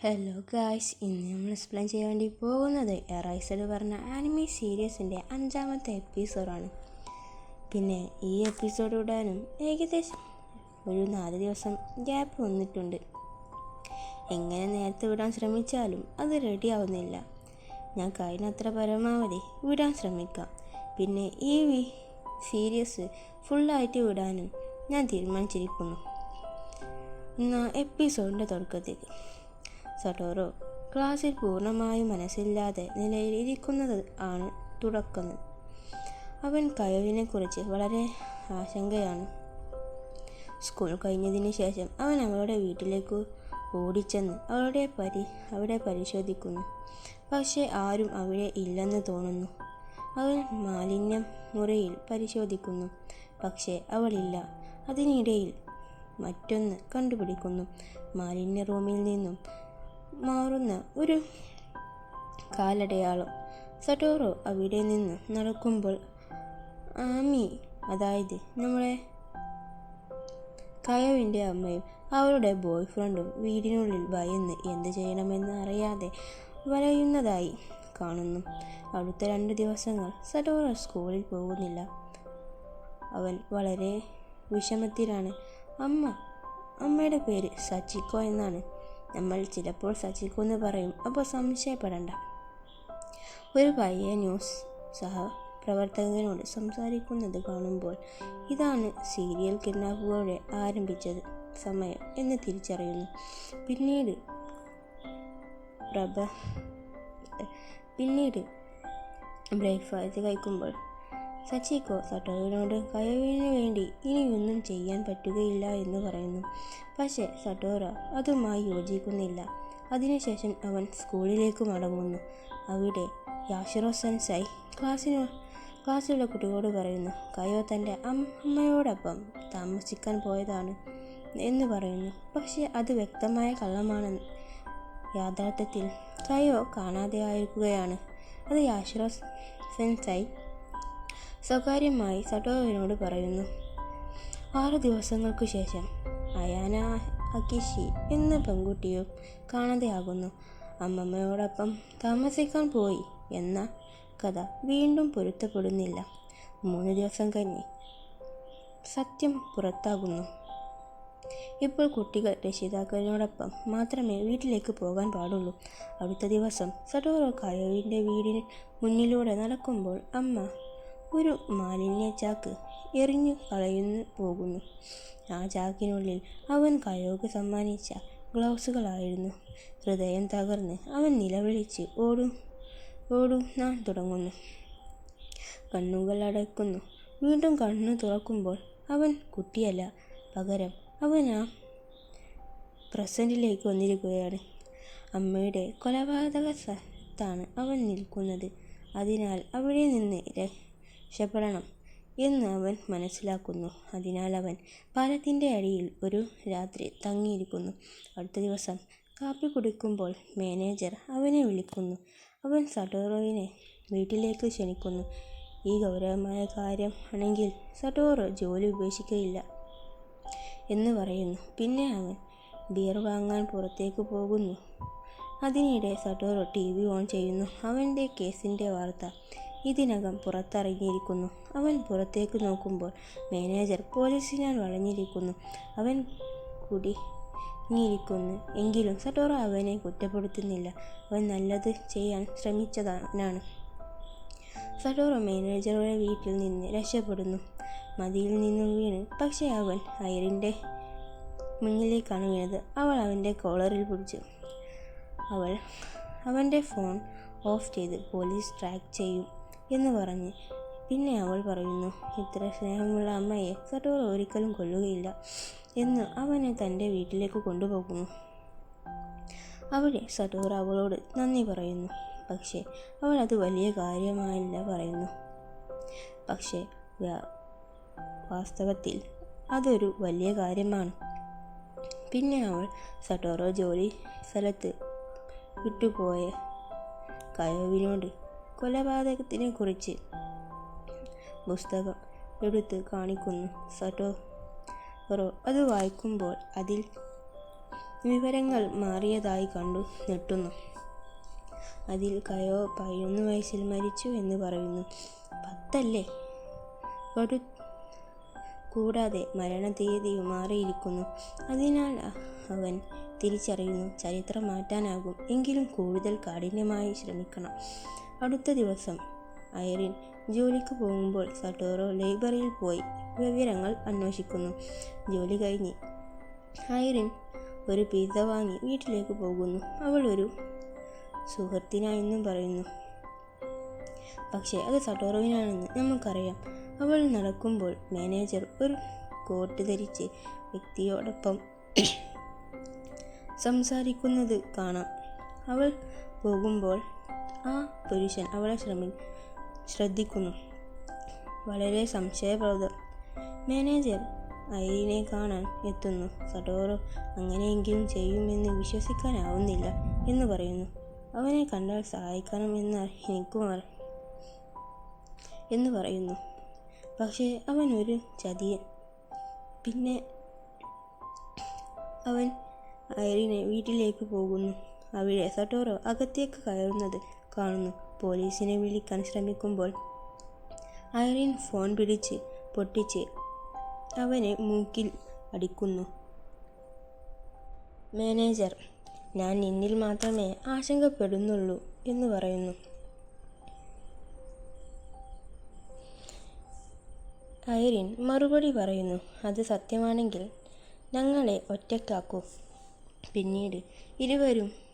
Hello guys ഇന്ന് നമ്മൾ explain ചെയ്യാൻ വേണ്ടി പോകുന്നത് എറൈസഡ് പറഞ്ഞ ആനിമി സീരീസിന്റെ അഞ്ചാമത്തെ എപ്പിസോഡാണ് പിന്നെ ഈ എപ്പിസോഡ് ഇടാനും ഏകദേശം ഒരു നാല് ദിവസം ഗ്യാപ്പ് വന്നിട്ടുണ്ട്. എങ്ങനെ നേരത്തെ വിടാൻ ശ്രമിച്ചാലും അത് റെഡി ആവുന്നില്ല. ഞാൻ കഴിഞ്ഞത്ര പരമാവധി വിടാൻ ശ്രമിക്കാം. പിന്നെ ഈ സീരീസ് ഫുള്ളായിട്ട് വിടാനും ഞാൻ തീരുമാനിച്ചിരിക്കുന്നു. എന്നാൽ എപ്പിസോഡിന്റെ തുടക്കത്തേക്ക് സട്ടോറോ ക്ലാസ്സിൽ പൂർണമായും മനസ്സില്ലാതെ നിലയിൽ ഇരിക്കുന്നത് ആണ് തുടക്കുന്നത് അവൻ കയവിനെക്കുറിച്ച് വളരെ ആശങ്കയാണ്. സ്കൂൾ കഴിഞ്ഞതിന് ശേഷം അവൻ അവളുടെ വീട്ടിലേക്ക് ഓടിച്ചെന്ന് അവളുടെ പരി അവിടെ പരിശോധിക്കുന്നു. പക്ഷേ ആരും അവിടെ ഇല്ലെന്ന് തോന്നുന്നു. അവൻ മാലിന്യം മുറിയിൽ പരിശോധിക്കുന്നു. പക്ഷേ അവളില്ല. അതിനിടയിൽ മറ്റൊന്ന് കണ്ടുപിടിക്കുന്നു. മാലിന്യ റൂമിൽ നിന്നും മാറുന്ന ഒരു കാലടയാളം. സട്ടോറോ അവിടെ നിന്ന് നടക്കുമ്പോൾ ആമി അതായത് നമ്മളെ കയവിന്റെ അമ്മയും അവളുടെ ബോയ് ഫ്രണ്ടും വീടിനുള്ളിൽ ഭയന്ന് എന്ത് ചെയ്യണമെന്ന് അറിയാതെ വലയുന്നതായി കാണുന്നു. അടുത്ത രണ്ട് ദിവസങ്ങൾ സട്ടോറോ സ്കൂളിൽ പോകുന്നില്ല. അവൻ വളരെ വിഷമത്തിലാണ്. അമ്മ അമ്മയുടെ പേര് സച്ചിക്കോ എന്നാണ്. നമ്മൾ ചിലപ്പോൾ സച്ചിക്കോ എന്ന് പറയും അപ്പോൾ സംശയപ്പെടണ്ട. ഒരു പയ്യ ന്യൂസ് സഹ സഹപ്രവർത്തകനോട് സംസാരിക്കുന്നത് കാണുമ്പോൾ ഇതാണ് സീരിയൽ കിഡ്നാപ്പുകളുടെ ആരംഭിച്ചത് സമയം എന്ന് തിരിച്ചറിയുന്നു. പിന്നീട് പ്രഭ പിന്നീട് ബ്രേക്ക്ഫാസ്റ്റ് കഴിക്കുമ്പോൾ സച്ചിക്കോ സട്ടോറിനോട് കയവിന് വേണ്ടി ഇനിയൊന്നും ചെയ്യാൻ പറ്റുകയില്ല എന്ന് പറയുന്നു. പക്ഷേ സട്ടോറ അതുമായി യോജിക്കുന്നില്ല. അതിനുശേഷം അവൻ സ്കൂളിലേക്ക് മടങ്ങുന്നു. അവിടെ യാഷിറോ സെൻസായി ക്ലാസ്സിനോ ക്ലാസ്സിലുള്ള കുട്ടികളോട് പറയുന്നു കയോ തന്റെ അമ്മയോടൊപ്പം താമസിക്കാൻ പോയതാണ് എന്ന് പറയുന്നു. പക്ഷേ അത് വ്യക്തമായ കള്ളമാണ്. യാഥാർത്ഥ്യത്തിൽ കയോ കാണാതെ കാണാതെയായിരിക്കുകയാണ്. അത് യാഷിറോ സെൻസായി സ്വകാര്യമായി സട്ടോവിനോട് പറയുന്നു. ആറ് ദിവസങ്ങൾക്കു ശേഷം അയാന അക്കിഷി എന്ന പെൺകുട്ടിയും കാണാതെയാകുന്നു. അമ്മമ്മയോടൊപ്പം താമസിക്കാൻ പോയി എന്ന കഥ വീണ്ടും പൊരുത്തപ്പെടുന്നില്ല. മൂന്ന് ദിവസം കഴിഞ്ഞ് സത്യം പുറത്താകുന്നു. ഇപ്പോൾ കുട്ടികൾ രക്ഷിതാക്കളിനോടൊപ്പം മാത്രമേ വീട്ടിലേക്ക് പോകാൻ പാടുള്ളൂ. അടുത്ത ദിവസം സഡോറോ കായോവിന്റെ വീടിന് മുന്നിലൂടെ നടക്കുമ്പോൾ അമ്മ ഒരു മാലിന്യ ചാക്ക് എറിഞ്ഞു കളയുന്നു പോകുന്നു. ആ ചാക്കിനുള്ളിൽ അവൻ കയോക്ക് സമ്മാനിച്ച ഗ്ലൗസുകളായിരുന്നു. ഹൃദയം തകർന്ന് അവൻ നിലവിളിച്ച് ഓടും ഓടും ഓടുന്നാൻ തുടങ്ങുന്നു. കണ്ണുകൾ അടയ്ക്കുന്നു. വീണ്ടും കണ്ണു തുറക്കുമ്പോൾ അവൻ കുട്ടിയല്ല. പകരം അവൻ ആ പ്രസന്റിലേക്ക് വന്നിരിക്കുകയാണ്. അമ്മയുടെ കൊലപാതക സ്ഥലത്താണ് അവൻ നിൽക്കുന്നത്. അതിനാൽ അവിടെ നിന്ന് രക്ഷപ്പെടണം എന്ന് അവൻ മനസ്സിലാക്കുന്നു. അതിനാൽ അവൻ പാലത്തിന്റെ അടിയിൽ ഒരു രാത്രി തങ്ങിയിരിക്കുന്നു. അടുത്ത ദിവസം കാപ്പി കുടിക്കുമ്പോൾ മാനേജർ അവനെ വിളിക്കുന്നു. അവൻ സട്ടോറോയിനെ വീട്ടിലേക്ക് ക്ഷണിക്കുന്നു. ഈ ഗൗരവമായ കാര്യം ആണെങ്കിൽ സട്ടോറോ ജോലി ഉപേക്ഷിക്കുകയില്ല എന്ന് പറയുന്നു. പിന്നെ അവൻ ബിയർ വാങ്ങാൻ പുറത്തേക്ക് പോകുന്നു. അതിനിടെ സട്ടോറോ ടി വി ഓൺ ചെയ്യുന്നു. അവന്റെ കേസിന്റെ വാർത്ത ഇതിനകം പുറത്തിറങ്ങിയിരിക്കുന്നു അവൻ പുറത്തേക്ക് നോക്കുമ്പോൾ മാനേജർ പോലീസിനാൽ വളഞ്ഞിരിക്കുന്നു. അവൻ കുടുങ്ങിയിരിക്കുന്നു. എങ്കിലും സട്ടോറ അവനെ കുറ്റപ്പെടുത്തുന്നില്ല. അവൻ നല്ലത് ചെയ്യാൻ ശ്രമിച്ചതാണ്. സട്ടോറ മാനേജറുടെ വീട്ടിൽ നിന്ന് രക്ഷപ്പെടുന്നു. മതിയിൽ നിന്നും വീണ്. പക്ഷേ അവൻ അയറിന്റെ മുന്നിലേക്കാണ് വീണത്. അവൾ അവന്റെ കോളറിൽ പിടിച്ചു. അവൾ അവന്റെ ഫോൺ ഓഫ് ചെയ്ത് പോലീസ് ട്രാക്ക് ചെയ്യും. എന്ന് പറഞ്ഞ്. പിന്നെ അവൾ പറയുന്നു ഇത്ര സ്നേഹമുള്ള അമ്മയെ സട്ടോറ ഒരിക്കലും കൊല്ലുകയില്ല എന്ന് അവനെ തന്റെ വീട്ടിലേക്ക് കൊണ്ടുപോകുന്നു. അവിടെ സട്ടോറ അവളോട് നന്ദി പറയുന്നു. പക്ഷേ അവൾ അത് വലിയ കാര്യമായില്ല പറയുന്നു. പക്ഷേ വാസ്തവത്തിൽ അതൊരു വലിയ കാര്യമാണ്. പിന്നെ അവൾ സട്ടോറോ ജോലി സ്ഥലത്ത് വിട്ടുപോയ കയോവിനോട് കൊലപാതകത്തിനെ കുറിച്ച് പുസ്തകം എടുത്ത് കാണിക്കുന്നു. സട്ടോറോ അത് വായിക്കുമ്പോൾ അതിൽ വിവരങ്ങൾ മാറിയതായി കണ്ടു ഞെട്ടുന്നു. അതിൽ കയോ പതിനൊന്ന് വയസ്സിൽ മരിച്ചു എന്ന് പറയുന്നു. പത്തല്ലേ? കൊടു കൂടാതെ മരണതീയതിയും മാറിയിരിക്കുന്നു. അതിനാൽ അവൻ തിരിച്ചറിയുന്നു ചരിത്രം മാറ്റാനാകും. എങ്കിലും കൂടുതൽ കാഠിന്യമായി ശ്രമിക്കണം. അടുത്ത ദിവസം ഐറിൻ ജോലിക്ക് പോകുമ്പോൾ സട്ടോറോ ലൈബ്രറിയിൽ പോയി വിവരങ്ങൾ അന്വേഷിക്കുന്നു. ജോലി കഴിഞ്ഞ് ഐറിൻ ഒരു പിസ വാങ്ങി വീട്ടിലേക്ക് പോകുന്നു. അവൾ ഒരു സുഹൃത്തിനായെന്നും പറയുന്നു. പക്ഷേ അത് സട്ടോറോവിനാണെന്ന് നമുക്കറിയാം. അവൾ നടക്കുമ്പോൾ മാനേജർ ഒരു കോട്ട് ധരിച്ച് വ്യക്തിയോടൊപ്പം സംസാരിക്കുന്നത് കാണാം. അവൾ പോകുമ്പോൾ ആ പുരുഷൻ അവളെ ശ്രമി ശ്രദ്ധിക്കുന്നു. വളരെ സംശയപ്രദം മാനേജർ ഐരിനെ കാണാൻ എത്തുന്നു. സഡോറോ അങ്ങനെയെങ്കിലും ചെയ്യുമെന്ന് വിശ്വസിക്കാനാവുന്നില്ല എന്ന് പറയുന്നു. അവനെ കണ്ടാൽ സഹായിക്കണം എന്ന് എനിക്കും എന്ന് പറയുന്നു. പക്ഷേ അവൻ ഒരു ചതിയൻ. പിന്നെ അവൻ ഐറിനെ വീട്ടിലേക്ക് പോകുന്നു. അവിടെ സട്ടോറോ അകത്തേക്ക് കയറുന്നത് കാണുന്നു. പോലീസിനെ വിളിക്കാൻ ശ്രമിക്കുമ്പോൾ ഐറിൻ ഫോൺ പിടിച്ച് പൊട്ടിച്ച് അവനെ മൂക്കിൽ അടിക്കുന്നു. മാനേജർ ഞാൻ നിന്നിൽ മാത്രമേ ആശങ്കപ്പെടുന്നുള്ളൂ എന്ന് പറയുന്നു. ഐറിൻ മറുപടി പറയുന്നു അത് സത്യമാണെങ്കിൽ ഞങ്ങളെ ഒറ്റക്കാക്കൂ പിന്നീട് ഇരുവരും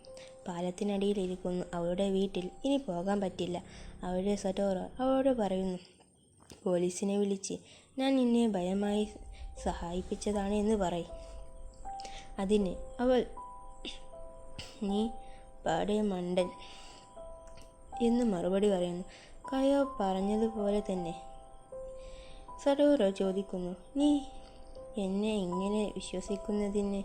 പാലത്തിനടിയിലിരിക്കുന്നു. അവളുടെ വീട്ടിൽ ഇനി പോകാൻ പറ്റില്ല. അവളുടെ സറ്റോറ അവളോട് പറയുന്നു പോലീസിനെ വിളിച്ച് ഞാൻ നിന്നെ ഭയമായി സഹായിപ്പിച്ചതാണ് എന്ന് പറയും. അതിന് അവൾ നീ പാടെ മണ്ടൻ എന്ന് മറുപടി പറയുന്നു. കയോ പറഞ്ഞതുപോലെ തന്നെ. സരോറോ ചോദിക്കുന്നു നീ എന്നെ ഇങ്ങനെ വിശ്വസിക്കുന്നതിന്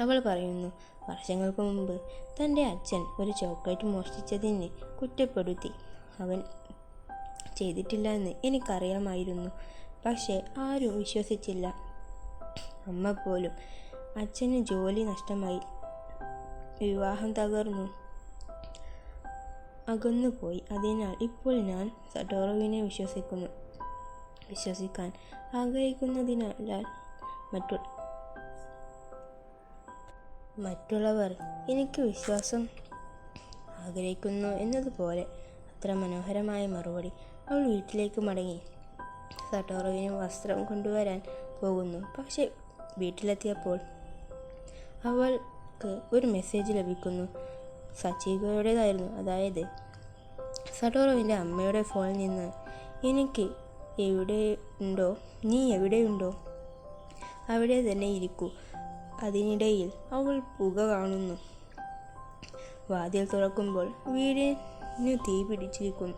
അവൾ പറയുന്നു വർഷങ്ങൾക്ക് മുമ്പ് തന്റെ അച്ഛൻ ഒരു ചോക്ലേറ്റ് മോഷ്ടിച്ചതിന് കുറ്റപ്പെടുത്തി. അവൻ ചെയ്തിട്ടില്ല എന്ന് എനിക്കറിയാമായിരുന്നു. പക്ഷേ ആരും വിശ്വസിച്ചില്ല. അമ്മ പോലും അച്ഛന് ജോലി നഷ്ടമായി. വിവാഹം തകർന്നു. അകന്നുപോയി. അതിനാൽ ഇപ്പോൾ ഞാൻ സഡോറോവിനെ വിശ്വസിക്കുന്നു. വിശ്വസിക്കാൻ ആഗ്രഹിക്കുന്നതിനാൽ മറ്റു മറ്റുള്ളവർ എനിക്ക് വിശ്വാസം ആഗ്രഹിക്കുന്നു എന്നതുപോലെ അത്ര മനോഹരമായ മറുപടി അവൾ വീട്ടിലേക്ക് മടങ്ങി. സട്ടോറോവിന് വസ്ത്രം കൊണ്ടുവരാൻ പോകുന്നു. പക്ഷെ വീട്ടിലെത്തിയപ്പോൾ അവൾക്ക് ഒരു മെസ്സേജ് ലഭിക്കുന്നു. സച്ചീകോയുടേതായിരുന്നു അതായത് സട്ടോറോവിന്റെ അമ്മയുടെ ഫോണിൽ നിന്ന് എനിക്ക് എവിടെയുണ്ടോ നീ എവിടെയുണ്ടോ അവിടെ തന്നെ ഇരിക്കൂ. അതിനിടയിൽ അവൾ പുക കാണുന്നു. വാതിൽ തുറക്കുമ്പോൾ വീടിന് തീ പിടിച്ചിരിക്കുന്നു.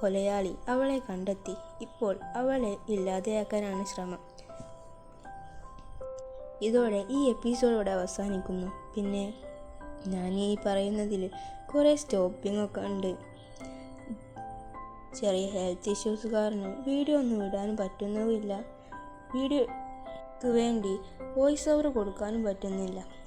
കൊലയാളി അവളെ കണ്ടെത്തി. ഇപ്പോൾ അവളെ ഇല്ലാതെയാക്കാനാണ് ശ്രമം. ഇതോടെ ഈ എപ്പിസോഡ് അവസാനിക്കുന്നു. പിന്നെ ഞാൻ ഈ പറയുന്നതിൽ കുറേ സ്റ്റോപ്പിംഗ് ഒക്കെ ഉണ്ട്. ചെറിയ ഹെൽത്ത് ഇഷ്യൂസ് കാരണം വീഡിയോ ഒന്നും ഇടാൻ പറ്റുന്നതുമില്ല. വീഡിയോക്ക് വേണ്ടി വോയിസ് ഓവർ കൊടുക്കാനും പറ്റുന്നില്ല.